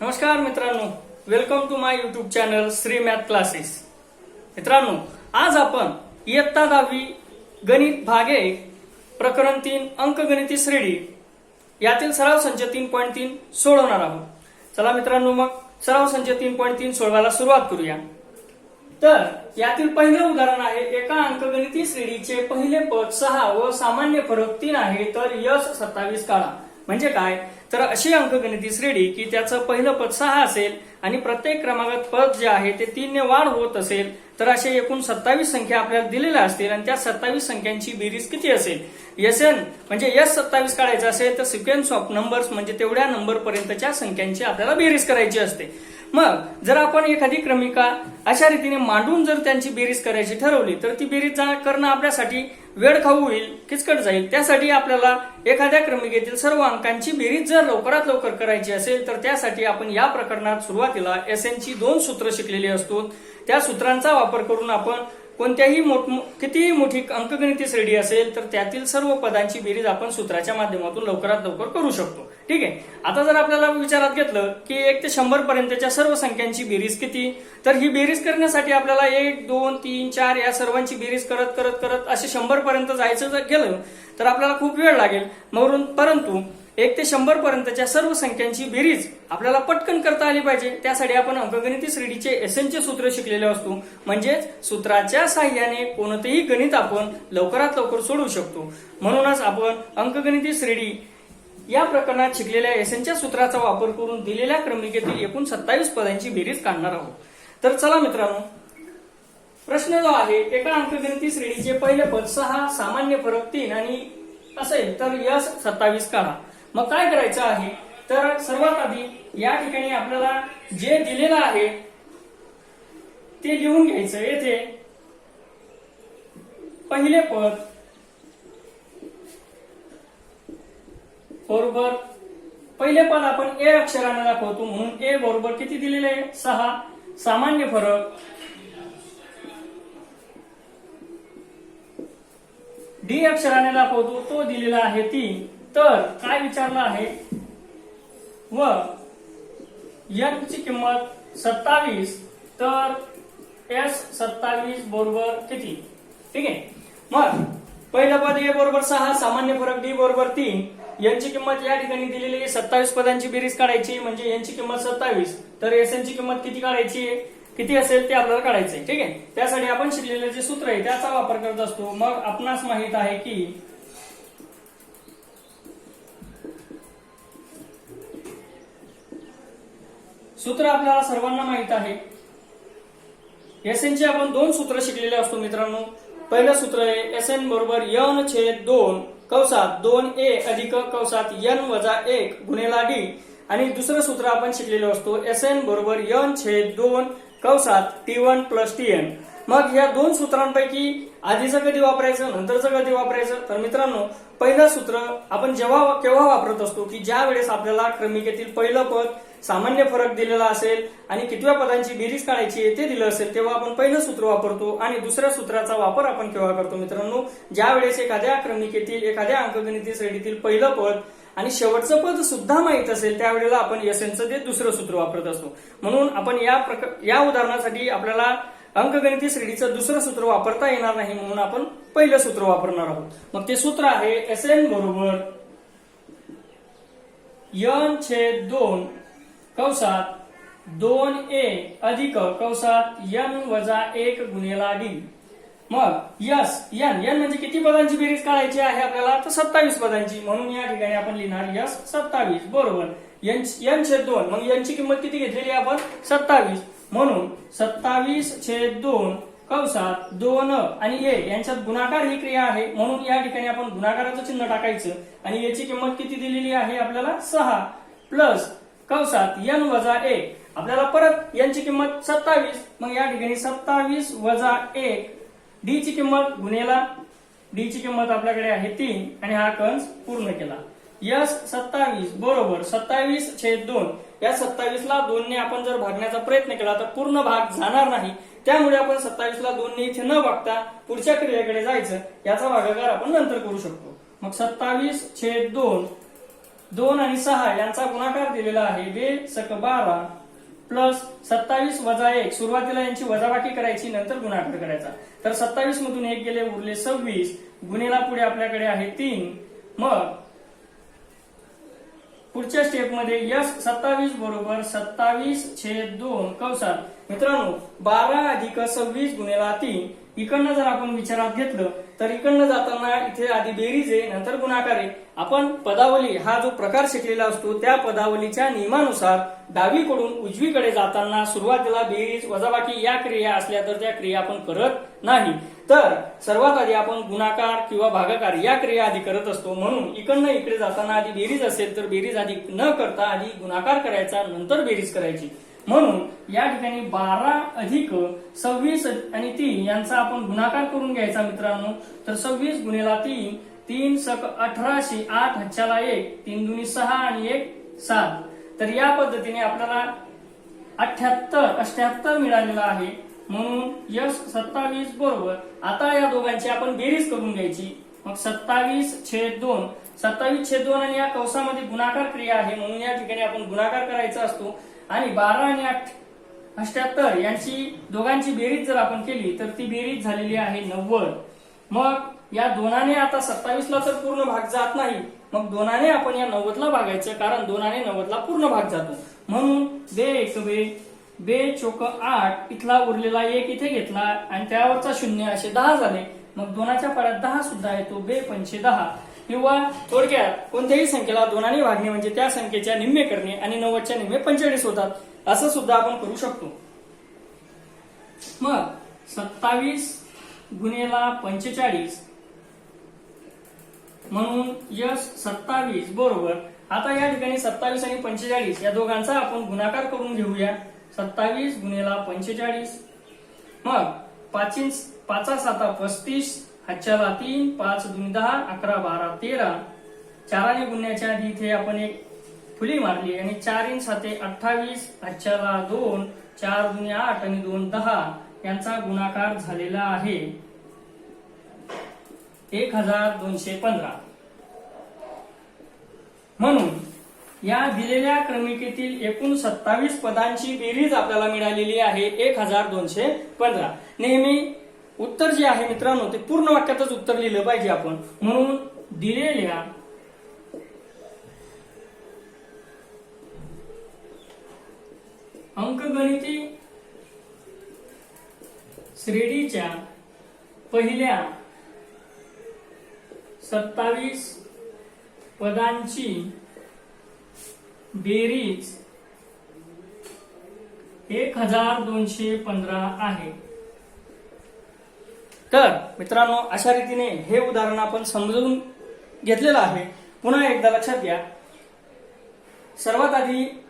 नमस्कार मित्रांनो. Welcome to my YouTube channel Shri math classes मित्रांनो आज आपण इयत्ता दहावी गणित भाग एक प्रकरण तीन अंकगणिती श्रेणी यातील सराव संच तीन पॉईंट तीन सोडवणार आहोत. चला मित्रांनो मग सराव संच तीन पॉईंट तीन सोडवायला सुरुवात करूया. तर यातील पहिलं उदाहरण आहे एका अंकगणिती श्रेणीचे पहिले पद सहा व सामान्य फरक तीन आहे तर यश सत्तावीस काढा. म्हणजे काय? तर अशी अंकगणिती श्रेणी की त्याचं पहिलं पद सहा असेल आणि प्रत्येक क्रमांकात पद जे आहे ते तीनने वाढ होत असेल तर असे एकूण सत्तावीस संख्या आपल्याला दिलेल्या असतील आणि त्या सत्तावीस संख्यांची बेरीज किती असेल? एस एन म्हणजे एस सत्तावीस काढायचं असेल तर सिक्वेन्स ऑफ नंबर्स म्हणजे तेवढ्या नंबर पर्यंतच्या संख्यांची आपल्याला बेरीज करायची असते. मग जर आपण एखादी क्रमिका अशा रीतीने मांडून जर त्यांची बेरीज करायची ठरवली तर ती बेरीज करणं आपल्यासाठी वेळ खाऊ होईल किचकट जाईल त्यासाठी आपल्याला एखाद्या क्रमिकेतील सर्व अंकांची बेरीज जर लवकरात लवकर करायची असेल तर त्यासाठी आपण या प्रकरणात सुरुवातीला एस ची दोन सूत्र शिकलेली असतो. त्या सूत्रांचा वापर करून आपण कोणत्याही मोठ कितीही मोठी अंकगणिती श्रेणी असेल तर त्यातील सर्व पदांची बेरीज आपण सूत्राच्या माध्यमातून लवकरात लवकर करू शकतो. ठीक आहे. आता जर आपल्याला विचारात घेतलं की एक ते शंभर पर्यंतच्या सर्व संख्यांची बेरीज किती? तर ही बेरीज करण्यासाठी आपल्याला एक दोन तीन चार या सर्वांची बेरीज करत करत करत असे शंभर पर्यंत जायचं जर गेलं तर आपल्याला खूप वेळ लागेल. म्हणून परंतु एक ते शंभर पर्यंतच्या सर्व संख्यांची बेरीज आपल्याला पटकन करता आली पाहिजे. त्यासाठी आपण अंकगणिती श्रेणीचे एसएनचे सूत्र शिकलेले असतो. म्हणजेच सूत्राच्या साह्याने कोणतेही गणित आपण लवकरात लवकर सोडवू शकतो. म्हणूनच आपण अंकगणिती श्रेणी या प्रकरणात शिकलेल्या एसएनच्या सूत्राचा वापर करून दिलेल्या क्रमिकेतील एकूण सत्तावीस पदांची बेरीज काढणार आहोत. तर चला मित्रांनो प्रश्न जो आहे एका अंकगणिती श्रेणीचे पहिले पद सहा सामान्य फरक तीन आणि असेल तर या सत्तावीस काढा. मग काय करायचं आहे? तर सर्वात आधी या ठिकाणी आपल्याला जे दिलेलं आहे ते लिहून घ्यायचं. येथे पहिले पद बरोबर. पहिले पद आपण ए अक्षराने दाखवतो म्हणून ए बरोबर किती दिलेले आहे? सहा. सामान्य फरक. डी अक्षराने दाखवतो तो दिलेला आहे तीन तर काय विचारलं आहे? व एन ची किंमत सत्तावीस. तर एस सत्तावीस बरोबर किती? ठीक आहे. मग पहिलं पद ए बरोबर सहा सामान्य फरक डी बरोबर तीन. यांची किंमत या ठिकाणी दिलेली आहे. सत्तावीस पदांची बेरीज काढायची म्हणजे यांची किंमत सत्तावीस. तर एस ची किंमत किती काढायची आहे? किती असेल ते आपल्याला काढायचंय. ठीक आहे? त्यासाठी आपण शिकलेलं जे सूत्र आहे त्याचा वापर करत असतो. मग आपणास माहीत आहे की सूत्र आपल्याला सर्वांना माहीत आहे. एस चे आपण दोन सूत्र शिकलेले असतो मित्रांनो. पहिलं सूत्र आहे एस एन बरोबर यन छेद दोन. कवसात दोन ए अधिक कवसात यन वजा एक गुन्हेला डी. आणि दुसरं सूत्र आपण शिकलेलो असतो एस एन बरोबर यन छेद दोन कवसात T one plus T N. मग या दोन सूत्रांपैकी आधीचं कधी वापरायचं नंतरचं कधी वापरायचं? तर मित्रांनो पहिलं सूत्र आपण जेव्हा केव्हा वापरत असतो की ज्या वेळेस आपल्याला क्रमिकेतील पहिलं पद सामान्य फरक दिलेला असेल आणि कितव्या पदांची बेरीज काढायची आहे ते दिलं असेल तेव्हा आपण पहिलं सूत्र वापरतो आणि दुसऱ्या सूत्राचा वापर आपण केव्हा करतो मित्रांनो? ज्या वेळेस एखाद्या क्रमिकेतील एखाद्या अंकगणिती श्रेणीतील पहिलं पद आणि शेवटचं पद सुद्धा माहीत असेल त्यावेळेला आपण एसएनचं ते दुसरं सूत्र वापरत असतो. म्हणून आपण या प्रक- या उदाहरणासाठी आपल्याला अंकगणिती श्रेणीचं दुसरं सूत्र वापरता येणार नाही म्हणून आपण पहिलं सूत्र वापरणार आहोत. मग ते सूत्र आहे एस एन बरोबर यन छेद दोन कवसात दोन ए अधिक कवसात यन वजा एक गुन्हेला डी मग यस यन यन म्हणजे किती पदांची बेरीज काढायची आहे आपल्याला? तर सत्तावीस पदांची. म्हणून या ठिकाणी आपण लिहिणार यस सत्तावीस. बरोबर. यन छेद दोन. मग यांची किंमत किती घेतलेली आपण? सत्तावीस. म्हणून सत्तावीस छेद दोन कवसात दोन आणि ए यांच्यात गुणाकार ही क्रिया आहे. म्हणून या ठिकाणी आपण गुणाकाराचं चिन्ह टाकायचं आणि याची किंमत किती दिलेली आहे आपल्याला? सहा. प्लस कवसात एन वजा एक. आपल्याला परत यांची किंमत सत्तावीस. मग या ठिकाणी सत्तावीस वजा एक. डी ची किंमत गुन्हेला डी ची किंमत आपल्याकडे आहे तीन. आणि हा कंस पूर्ण केला. यस सत्तावीस. बरोबर. सत्तावीस छेद दोन. या सत्तावीस ला दोनने आपण जर भागण्याचा प्रयत्न केला तर पूर्ण भाग जाणार नाही. त्यामुळे आपण सत्तावीस ला दोनने इथे न भागता पुढच्या क्रियेकडे जायचं. याचा भागाकार आपण नंतर करू शकतो. मग सत्तावीस छेद दोन. दोन आणि सहा यांचा गुणाकार दिलेला आहे. वे सक बारा प्लस सत्तावीस वजा एक. सुरुवातीला यांची वजाबाकी करायची नंतर गुणाकार करायचा. तर सत्तावीस मधून एक गेले उरले सव्वीस. गुन्हेला पुढे आपल्याकडे आहे तीन. मग पुढच्या स्टेपमध्ये यस सत्तावीस बरोबर सत्तावीस छेद दोन. कवसात मित्रांनो बारा अधिक सव्वीस गुन्हेला तीन. इकडनं जर आपण विचारात घेतलं तर इकडनं जाताना इथे आधी बेरीज आहे नंतर गुणाकार आहे. आपण पदावली हा जो प्रकार शिकलेला असतो त्या पदावलीच्या नियमानुसार डावीकडून उजवीकडे जाताना सुरुवातीला बेरीज वजाबाकी या क्रिया असल्या तर त्या क्रिया आपण करत नाही. तर सर्वात आधी आपण गुणाकार किंवा भागाकार या क्रिया आधी करत असतो. म्हणून इकडनं इकडे जाताना आधी बेरीज असेल तर बेरीज आधी न करता आधी गुणाकार करायचा नंतर बेरीज करायची. म्हणून या ठिकाणी बारा अधिक सव्वीस आणि तीन यांचा आपण गुणाकार करून घ्यायचा मित्रांनो. तर सव्वीस गुन्हेला तीन तीन सक अठराशे आठ हच्च्याला एक तीन दुनी सहा आणि एक सात. तर या पद्धतीने आपल्याला अठ्याहत्तर अठ्याहत्तर मिळालेला आहे. म्हणून यश सत्तावीस बरोबर आता या दोघांची आपण बेरीज करून घ्यायची. मग सत्तावीस छेद दोन सत्तावीस छेद दोन आणि या कौसामध्ये गुणाकार क्रिया आहे म्हणून या ठिकाणी आपण गुणाकार करायचा असतो. आणि बारा आणि आठ अष्ट्याहत्तर यांची दोघांची बेरीज जर आपण केली तर ती बेरीज झालेली आहे नव्वद. मग या दोनाने आता सत्तावीसला तर पूर्ण भाग जात नाही. मग दोनाने आपण या नव्वदला भागायचं कारण दोनाने नव्वदला पूर्ण भाग जातो. म्हणून बे एक बे बे चोक आठ इथला उरलेला एक इथे घेतला आणि त्यावरचा शून्य असे दहा झाले. मग दोनाच्या पाड्यात दहा सुद्धा येतो बे पंचे दहा. किंवा थोडक्यात कोणत्याही संख्येला दोनाने भागणे म्हणजे त्या संख्येच्या निम्मे करणे आणि नव्वदच्या निम्मे पंचेचाळीस होतात. असं सुद्धा आपण करू शकतो. मग सत्तावीस गुन्हेला पंचेचाळीस म्हणून यश सत्तावीस बरोबर. आता या ठिकाणी सत्तावीस आणि पंचेचाळीस या दोघांचा आपण गुणाकार करून घेऊया. सत्तावीस गुन्हेला पंचेचाळीस. मग पाचीन पाचा साता पस्तीस हातच्याला तीन पाच दोन दहा अकरा बारा तेरा चाराने गुन्ह्याच्या आधी इथे आपण एक फुली मारली आणि चार इन साते अठ्ठावीस हातच्याला दोन चार दुनी आठ आणि दोन दहा यांचा गुणाकार झालेला आहे. एक हजार दोनशे पंधरा. म्हणून या दिलेल्या क्रमिकेतील एकूण सत्तावीस पदांची बेरीज आपल्याला मिळालेली आहे. एक हजार दोनशे पंधरा. नेहमी उत्तर जे आहे मित्रांनो ते पूर्ण वाक्यातच उत्तर लिहिलं पाहिजे आपण. म्हणून दिलेल्या अंकगणिती श्रेणीच्या पहिल्या सत्तावीस पदांची बेरीज एक हजार दोनशे पंधरा आहे. तर मित्रांनो अशा रीतीने हे उदाहरण आपण समजून घेतलेलं आहे. पुन्हा एकदा लक्षात घ्या. सर्वात आधी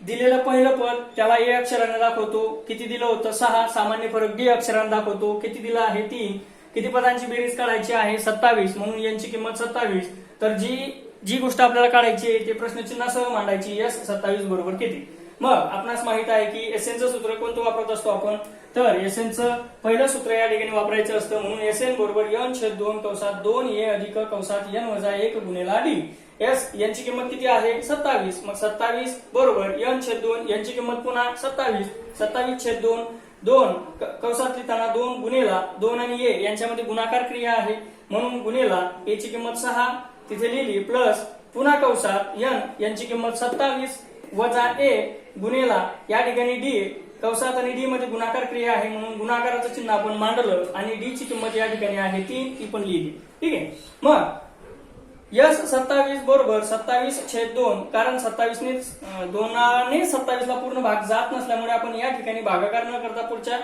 दिलेलं पहिलं पद त्याला ए अक्षराने दाखवतो. किती दिलं होतं? सहा. सामान्य फरक डी अक्षराने दाखवतो. किती दिलं आहे? तीन. किती पदांची बेरीज काढायची आहे? सत्तावीस. म्हणून यांची किंमत सत्तावीस. तर जी जी गोष्ट आपल्याला काढायची आहे ते प्रश्नचिन्हासह मांडायची. यस सत्तावीस बरोबर किती? मग आपणास माहीत आहे की एसएनचं सूत्र कोणतं वापरत असतो आपण? तर एसएनचं पहिलं सूत्र या ठिकाणी वापरायचं असतं. म्हणून एस एन बरोबर यन छेद दोन कंसात दोन ए अधिक कंसात यन वजा एक गुन्हेला डी एस यांची किंमत किती आहे? सत्तावीस. मग सत्तावीस बरोबर यन छेद दोन यांची किंमत पुन्हा सत्तावीस. सत्तावीस छेद दोन दोन कवसात कंसात लिहिताना दोन गुन्हेला दोन आणि ए यांच्यामध्ये गुणाकार क्रिया आहे. म्हणून गुन्हेला ए ची किंमत सहा तिथे लिहिली प्लस पुन्हा कंसात यन यांची किंमत सत्तावीस वजा ए गुन्हेला या ठिकाणी डी कवसात आणि डी मध्ये गुणाकार क्रिया आहे म्हणून गुणाकाराचं चिन्ह आपण मांडलं आणि डी ची किंमत या ठिकाणी आहे तीन ती पण लिहिली. ठीक आहे? मग यस सत्तावीस बरोबर सत्तावीस छेद दोन कारण सत्तावीसने दोनाने सत्तावीसला पूर्ण भाग जात नसल्यामुळे आपण या ठिकाणी भागाकार न करता पुढच्या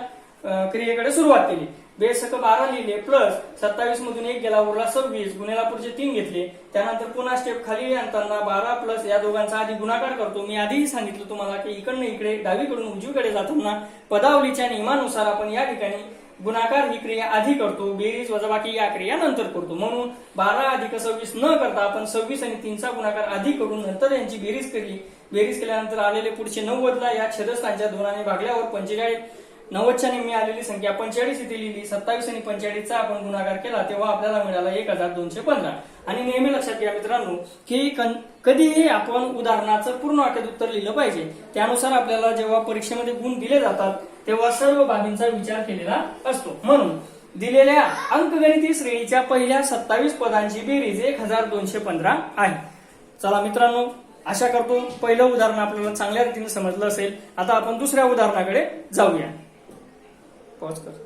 क्रियेकडे सुरुवात केली. बेसक बारा लिहिले प्लस सत्तावीस मधून एक गेला उरला सव्वीस गुन्हेलापूरचे तीन घेतले. त्यानंतर पुन्हा स्टेप खाली आणताना बारा प्लस या दोघांचा आधी गुणाकार करतो. मी आधीही सांगितलं तुम्हाला की इकडनं इकडे डावीकडून उजवीकडे जाताना पदावलीच्या नियमानुसार आपण या ठिकाणी गुणाकार ही क्रिया आधी करतो. बेरीज वजाबाकी या क्रिया नंतर करतो. म्हणून बारा अधिक सव्वीस न करता आपण सव्वीस आणि तीनचा गुणाकार आधी करून नंतर यांची बेरीज केली. बेरीज केल्यानंतर आलेले पुढचे नव्वदला या छेदस्थानच्या दोनाने भागल्यावर पंचेचाळीस नव्वदच्या निम्मी आलेली संख्या पंचेचाळीस इथे लिहिली. सत्तावीस आणि पंचेचाळीसचा आपण गुणाकार केला तेव्हा आपल्याला मिळाला एक हजार दोनशे पंधरा. आणि नेहमी लक्षात घ्या मित्रांनो की कधीही आपण उदाहरणाचं पूर्ण वाक्यात उत्तर लिहिलं पाहिजे. त्यानुसार आपल्याला जेव्हा परीक्षेमध्ये गुण दिले जातात तेव्हा सर्व बाबींचा विचार केलेला असतो. म्हणून दिलेल्या अंकगणिती श्रेणीच्या पहिल्या सत्तावीस पदांची बेरीज एक हजार दोनशे पंधरा आहे. चला मित्रांनो आशा करतो पहिलं उदाहरण आपल्याला चांगल्या रीतीने समजलं असेल. आता आपण दुसऱ्या उदाहरणाकडे जाऊया. पॉज कर